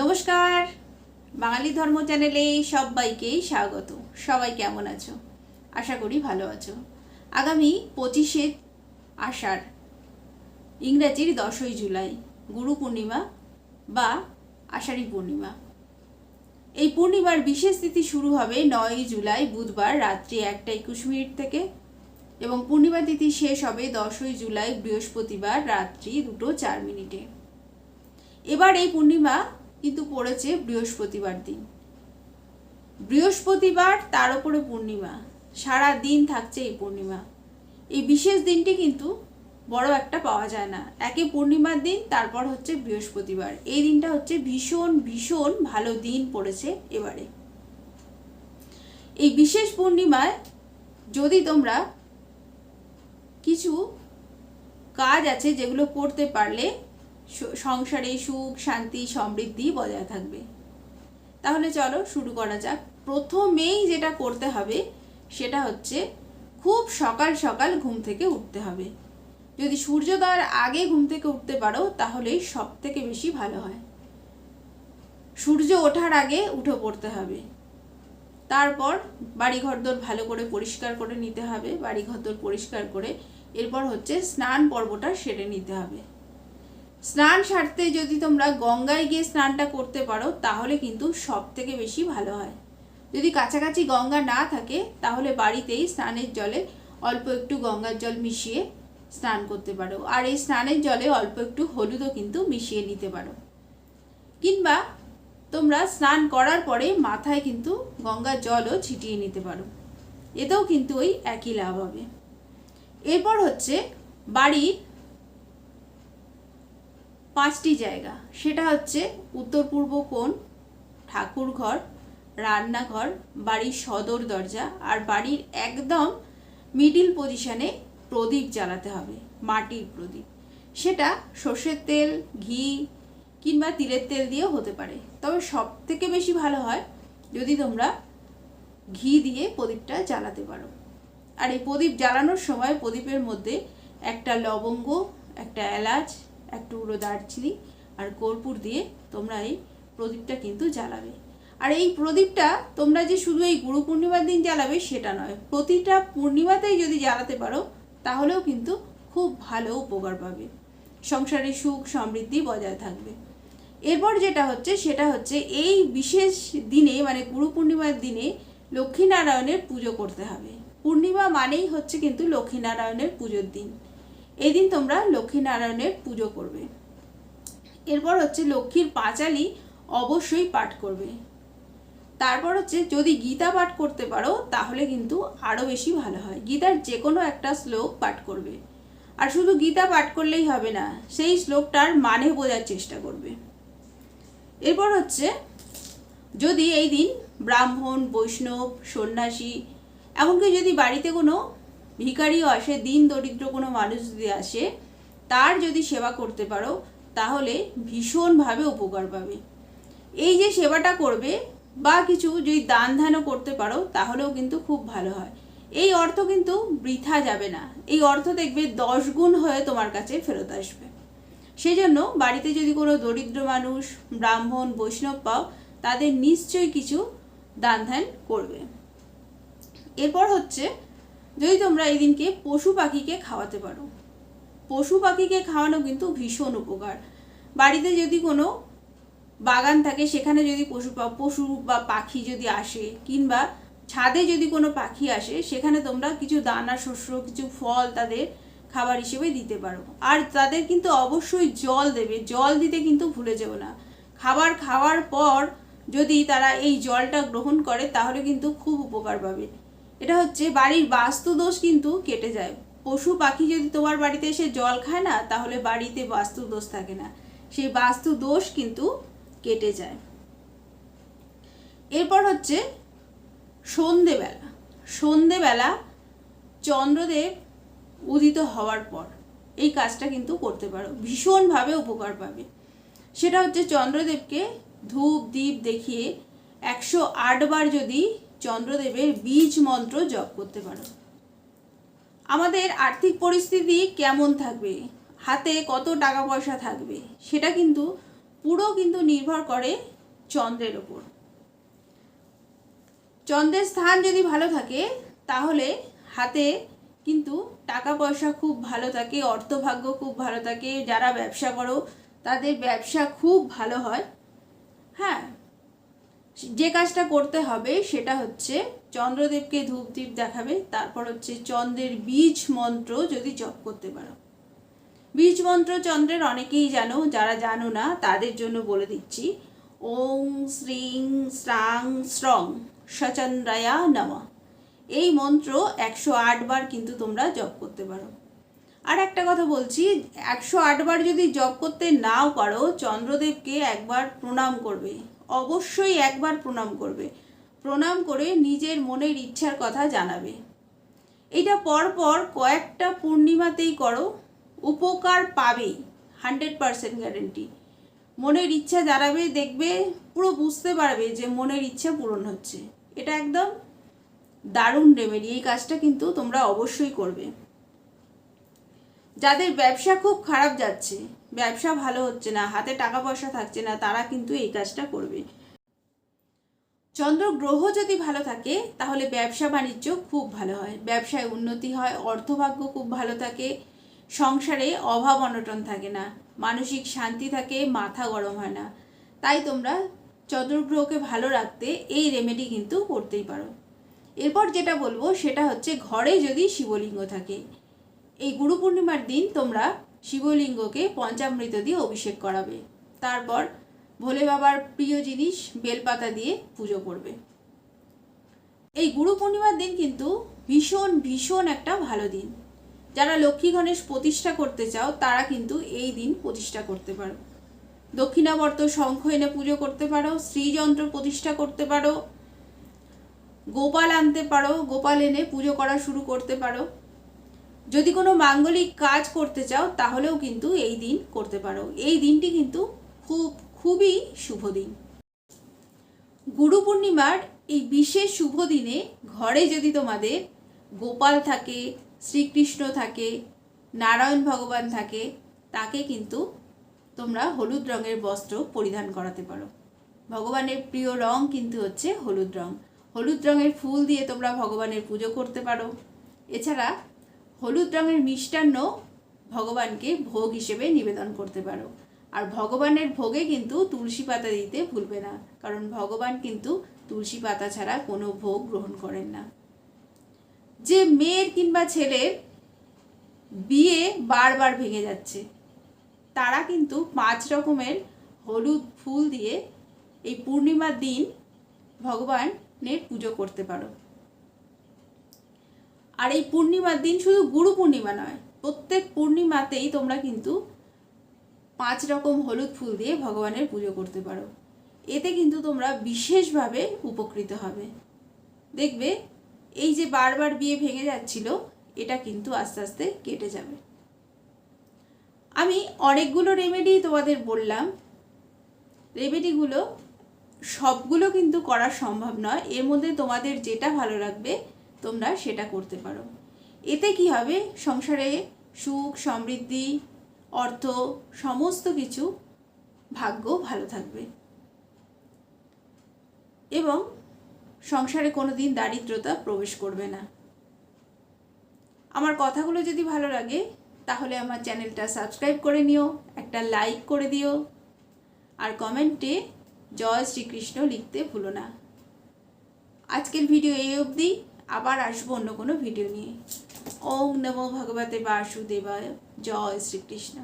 নমস্কার। বাঙালি ধর্ম চ্যানেলে সবাইকেই স্বাগত। সবাই কেমন আছো? আশা করি ভালো আছো। আগামী পঁচিশে আষাঢ়, ইংরাজির দশই জুলাই, গুরু পূর্ণিমা বা আষাঢ়ী পূর্ণিমা। এই পূর্ণিমার বিশেষ তিথি শুরু হবে নয়ই জুলাই, বুধবার রাত্রি একটা একুশ মিনিট থেকে এবং পূর্ণিমা তিথি শেষ হবে দশই জুলাই, বৃহস্পতিবার রাত্রি দুটো চার মিনিটে। এবার এই পূর্ণিমা কিন্তু পড়েছে বৃহস্পতিবার দিন। বৃহস্পতিবার তার উপরে পূর্ণিমা। সারা দিন থাকছে এই পূর্ণিমা। এই বিশেষ দিনটি কিন্তু বড় একটা পাওয়া যায় না। একে পূর্ণিমার দিন, তারপর হচ্ছে বৃহস্পতিবার। এই দিনটা হচ্ছে ভীষণ ভীষণ ভালো দিন পড়েছে এবারে। এই বিশেষ পূর্ণিমায় যদি তোমরা কিছু কাজ আছে যেগুলো করতে পারলে সংসারে সুখ, শান্তি, সমৃদ্ধি বজায় থাকবে। তাহলে চলো শুরু করা যাক। প্রথমেই যেটা করতে হবে, সেটা হচ্ছে খুব সকাল সকাল ঘুম থেকে উঠতে হবে। যদি সূর্যোদয়ের আগে ঘুম থেকে উঠতে পারো তাহলেই সব থেকে বেশি ভালো হয়। সূর্য ওঠার আগে উঠে পড়তে হবে। তারপর বাড়ি ঘরদোর ভালো করে পরিষ্কার করে নিতে হবে। বাড়ি ঘরদোর পরিষ্কার করে এরপর হচ্ছে স্নান পর্বটা সেরে নিতে হবে। স্নান সারতে যদি তোমরা গঙ্গায় গিয়ে স্নানটা করতে পারো, তাহলে কিন্তু সব থেকে বেশি ভালো হয়। যদি কাছাকাছি গঙ্গা না থাকে, তাহলে বাড়িতেই স্নানের জলে অল্প একটু গঙ্গার জল মিশিয়ে স্নান করতে পারো। আর এই স্নানের জলে অল্প একটু হলুদও কিন্তু মিশিয়ে নিতে পারো। কিংবা তোমরা স্নান করার পরে মাথায় কিন্তু গঙ্গার জলও ছিটিয়ে নিতে পারো। এতেও কিন্তু ওই একই লাভ হবে। এরপর হচ্ছে বাড়ির পাঁচটি জায়গা। সেটা হচ্ছে উত্তর পূর্ব কোণ ঠাকুর ঘর রান্নাঘর, বাড়ির সদর দরজা আর বাড়ির একদম মিডিল পজিশনে প্রদীপ জ্বালাতে হবে, মাটির প্রদীপ। সেটা সর্ষের তেল, ঘি কিংবা তিলের তেল দিয়েও হতে পারে। তবে সব থেকে বেশি ভালো হয় যদি তোমরা ঘি দিয়ে প্রদীপটা জ্বালাতে পারো। আর এই প্রদীপ জ্বালানোর সময় প্রদীপের মধ্যে একটা লবঙ্গ, একটা এলাচ এক টুকরো দারচিনি আর কর্পূর দিয়ে তোমরা এই প্রদীপটা কিন্তু জ্বালাবে। আর এই প্রদীপটা তোমরা যে শুধু এই গুরু পূর্ণিমার দিন জ্বালাবে সেটা নয়, প্রতিটা পূর্ণিমাতেই যদি জ্বালাতে পারো, তাহলেও কিন্তু খুব ভালো উপকার পাবে। সংসারে সুখ সমৃদ্ধি বজায় থাকবে। এরপর যেটা হচ্ছে, সেটা হচ্ছে এই বিশেষ দিনে মানে গুরু পূর্ণিমার দিনে লক্ষ্মীনারায়ণের পুজো করতে হবে। পূর্ণিমা মানেই হচ্ছে কিন্তু লক্ষ্মীনারায়ণের পুজোর দিন। এই দিন তোমরা লক্ষ্মীনারায়ণের পুজো করবে। এরপর হচ্ছে লক্ষ্মীর পাঁচালি অবশ্যই পাঠ করবে। তারপর হচ্ছে যদি গীতা পাঠ করতে পারো, তাহলে কিন্তু আরও বেশি ভালো হয়। গীতার যে কোনো একটা শ্লোক পাঠ করবে। আর শুধু গীতা পাঠ করলেই হবে না, সেই শ্লোকটার মানে বোঝার চেষ্টা করবে। এরপর হচ্ছে যদি এই দিন ব্রাহ্মণ, বৈষ্ণব, সন্ন্যাসী, এমনকি যদি বাড়িতে কোনো ভিখারিও আসে, দিন দরিদ্র কোনো মানুষ যদি আসে, তার যদি সেবা করতে পারো, তাহলে ভীষণভাবে উপকার পাবে। এই যে সেবাটা করবে বা কিছু যদি দান ধ্যানও করতে পারো, তাহলেও কিন্তু খুব ভালো হয়। এই অর্থ কিন্তু বৃথা যাবে না। এই অর্থ দেখবে দশ গুণ হয়ে তোমার কাছে ফেরত আসবে। সেই জন্য বাড়িতে যদি কোনো দরিদ্র মানুষ, ব্রাহ্মণ, বৈষ্ণব পাও, তাদের নিশ্চয়ই কিছু দান ধ্যান করবে। এরপর হচ্ছে যদি তোমরা এই দিনকে পশু পাখিকে খাওয়াতে পারো। পশু পাখিকে খাওয়ানো কিন্তু ভীষণ উপকার। বাড়িতে যদি কোনো বাগান থাকে, সেখানে যদি পশু পশু বা পাখি যদি আসে কিংবা ছাদে যদি কোনো পাখি আসে, সেখানে তোমরা কিছু দানা, শস্য, কিছু ফল তাদের খাবার হিসেবে দিতে পারো। আর তাদের কিন্তু অবশ্যই জল দেবে। জল দিতে কিন্তু ভুলে যেও না। খাবার খাওয়ার পর যদি তারা এই জলটা গ্রহণ করে, তাহলে কিন্তু খুব উপকার পাবে। এটা হচ্ছে বাড়ির বাস্তু দোষ কিন্তু কেটে যায়। পশু পাখি যদি তোমার বাড়িতে এসে জল খায় না, তাহলে বাড়িতে বাস্তু দোষ থাকে না। সেই বাস্তু দোষ কিন্তু কেটে যায়। এরপর হচ্ছে সন্ধেবেলা। সন্ধেবেলা চন্দ্রদেব উদিত হওয়ার পর এই কাজটা কিন্তু করতে পারো। ভীষণভাবে উপকার পাবে। সেটা হচ্ছে চন্দ্রদেবকে ধূপ দ্বীপ দেখিয়ে একশো আট বার যদি চন্দ্রদেবের বীজ মন্ত্র জপ করতে পারো। আমাদের আর্থিক পরিস্থিতি কেমন থাকবে? হাতে কত টাকা পয়সা থাকবে? সেটা কিন্তু পুরো কিন্তু নির্ভর করে চন্দ্রের ওপর। চন্দ্রের স্থান যদি ভালো থাকে, তাহলে হাতে কিন্তু টাকা পয়সা খুব ভালো থাকে, অর্থভাগ্য খুব ভালো থাকে। যারা ব্যবসা করো, তাদের ব্যবসা খুব ভালো হয়। হ্যাঁ? যে কাজটা করতে হবে সেটা হচ্ছে চন্দ্রদেবকে ধূপদীপ দেখাবে, তারপর হচ্ছে চন্দ্রের বীজ মন্ত্র যদি জপ করতে পারো। বীজ মন্ত্র চন্দ্রের অনেকেই জানো, যারা জানো না, তাদের জন্য বলে দিচ্ছি। ওং শ্রীং শ্রাং শ্রং সচন্দ্রায়া নমঃ। এই মন্ত্র একশো বার কিন্তু তোমরা জপ করতে পারো। আর একটা কথা বলছি, একশো বার যদি জপ করতে নাও পারো, চন্দ্রদেবকে একবার প্রণাম করবে। অবশ্যই একবার প্রণাম করবে। প্রণাম করে নিজের মনের ইচ্ছার কথা জানাবে। এটা পরপর কয়েকটা পূর্ণিমাতেই করো, উপকার পাবেই হান্ড্রেড পারসেন্ট গ্যারেন্টি মনের ইচ্ছা জানাবে, দেখবে, পুরো বুঝতে পারবে যে মনের ইচ্ছা পূরণ হচ্ছে। এটা একদম দারুণ রেমেডি এই কাজটা কিন্তু তোমরা অবশ্যই করবে। যাদের ব্যবসা খুব খারাপ যাচ্ছে ব্যবসা ভালো হচ্ছে না, হাতে টাকা পয়সা থাকছে না, তারা কিন্তু এই কাজটা করবে। চন্দ্র গ্রহ যদি ভালো থাকে, তাহলে ব্যবসা বাণিজ্য খুব ভালো হয়। ব্যবসায় উন্নতি হয়, অর্থভাগ্য খুব ভালো থাকে, সংসারে অভাব অনটন থাকে না, মানসিক শান্তি থাকে, মাথা গরম হয় না। তাই তোমরা চন্দ্রগ্রহকে ভালো রাখতে এই রেমেডি কিন্তু করতেই পারো। এরপর যেটা বলব, সেটা হচ্ছে ঘরে যদি শিবলিঙ্গ থাকে, এই গুরু পূর্ণিমার দিন তোমরা শিবলিঙ্গকে পঞ্চামৃত দিয়ে অভিষেক করাবে। তারপর ভোলে বাবার প্রিয় জিনিস বেলপাতা দিয়ে পুজো করবে। এই গুরু পূর্ণিমার দিন কিন্তু ভীষণ ভীষণ একটা ভালো দিন। যারা লক্ষ্মী গণেশ প্রতিষ্ঠা করতে চাও, তারা কিন্তু এই দিন প্রতিষ্ঠা করতে পারো। দক্ষিণাবর্ত শঙ্খ এনে পুজো করতে পারো, শ্রীযন্ত্র প্রতিষ্ঠা করতে পারো, গোপাল আনতে পারো, গোপাল এনে পুজো করা শুরু করতে পারো। যদি কোনো মাঙ্গলিক কাজ করতে চাও, তাহলেও কিন্তু এই দিন করতে পারো। এই দিনটি কিন্তু খুব, খুবই শুভ দিন। গুরু পূর্ণিমার এই বিশেষ শুভ দিনে ঘরে যদি তোমাদের গোপাল থাকে, শ্রীকৃষ্ণ থাকে, নারায়ণ ভগবান থাকে, তাকে কিন্তু তোমরা হলুদ রঙের বস্ত্র পরিধান করাতে পারো। ভগবানের প্রিয় রং কিন্তু হচ্ছে হলুদ রং। হলুদ রঙের ফুল দিয়ে তোমরা ভগবানের পুজো করতে পারো। এছাড়া হলুদ রঙের মিষ্টান্ন ভগবানকে ভোগ হিসেবে নিবেদন করতে পারো। আর ভগবানের ভোগে কিন্তু তুলসী পাতা দিতে ভুলবে না, কারণ ভগবান কিন্তু তুলসী পাতা ছাড়া কোনো ভোগ গ্রহণ করেন না। যে মেয়ের কিংবা ছেলের বিয়ে বারবার ভেঙে যাচ্ছে, তারা কিন্তু পাঁচ রকমের হলুদ ফুল দিয়ে এই পূর্ণিমার দিন ভগবানের পুজো করতে পারো। আর এই পূর্ণিমার দিন শুধু গুরু পূর্ণিমা নয়, প্রত্যেক পূর্ণিমাতেই তোমরা কিন্তু পাঁচ রকম হলুদ ফুল দিয়ে ভগবানের পুজো করতে পারো। এতে কিন্তু তোমরা বিশেষভাবে উপকৃত হবে। দেখবে, এই যে বারবার বিয়ে ভেঙে যাচ্ছিল, এটা কিন্তু আস্তে আস্তে কেটে যাবে। আমি অনেকগুলো রেমেডি তোমাদের বললাম। রেমেডিগুলো সবগুলো কিন্তু করা সম্ভব নয়। এর মধ্যে তোমাদের যেটা ভালো লাগবে তোমরা সেটা করতে পারো। এতে কি হবে? সংসারে সুখ, সমৃদ্ধি, অর্থ, সমস্ত কিছু ভাগ্য ভালো থাকবে। এবং সংসারে কোনো দিন দারিদ্রতা প্রবেশ করবে না। আমার কথাগুলো যদি ভালো লাগে, তাহলে আমার চ্যানেলটা সাবস্ক্রাইব করে নিও, একটা লাইক করে দিও, আর কমেন্টে জয় শ্রীকৃষ্ণ লিখতে ভুলো না। আজকের ভিডিও এই অবধি। আবার আসব অন্য কোনো ভিডিও নিয়ে। ওম নমো ভগবতে বাসুদেবায়। জয় শ্রীকৃষ্ণ।